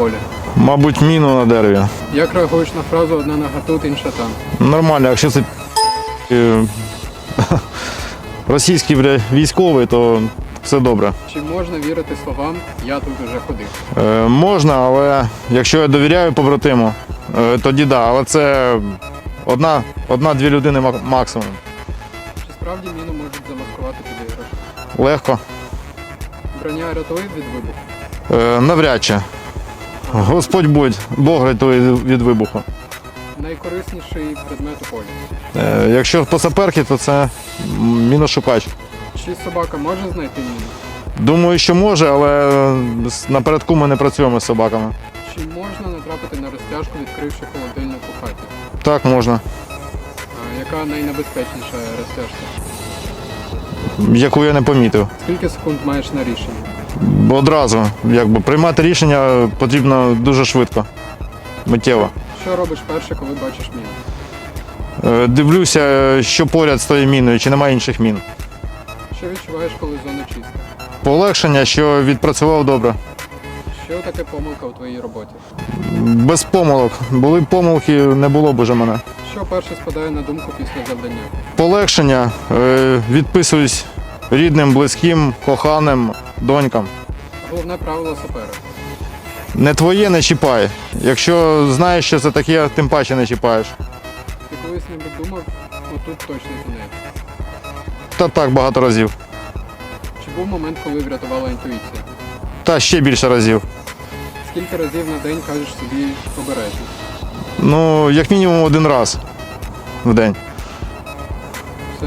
полі? Мабуть, міну на дереві. Як реагуєш на фразу одна нога тут, інша там? Нормально, якщо це е, російський бля, військовий, то все добре. Чи можна вірити словам я тут уже ходив? Е, можна, але якщо я довіряю побратиму, е, тоді да. Але це одна, одна-дві людини максимум. Чи справді міну можуть замаскувати під іграшку? Легко. Броня рятує від вибуху? Е, навряд чи. Господь будь, Бог рятує від вибуху. Найкорисніший предмет у полі. Е, якщо по саперки, то це міношукач. Чи собака може знайти міну? Думаю, що може, але напередку ми не працюємо з собаками. Чи можна натрапити на розтяжку, відкривши холодильник у хаті? Так можна. А яка найнебезпечніша розтяжка? Яку я не помітив. Скільки секунд маєш на рішення? Одразу, якби приймати рішення потрібно дуже швидко, миттєво. Що робиш перше, коли бачиш міну? Е, Дивлюся, що поряд з тою міною, чи немає інших мін. Що відчуваєш, коли зона чиста? Полегшення, що відпрацював добре. Що таке помилка у твоїй роботі? Без помилок. Були б помилки, не було б уже мене. Що перше спадає на думку після завдання? Полегшення, е, відписуюсь рідним, близьким, коханим, донькам. Головне правило сапера. Не твоє не чіпай. Якщо знаєш, що це таке, тим паче не чіпаєш. Ти колись не думав, отут точно кінець. Та так багато разів. Чи був момент, коли врятувала інтуїція? Та ще більше разів. Скільки разів на день кажеш собі обережно? Ну, як мінімум один раз в день. Все.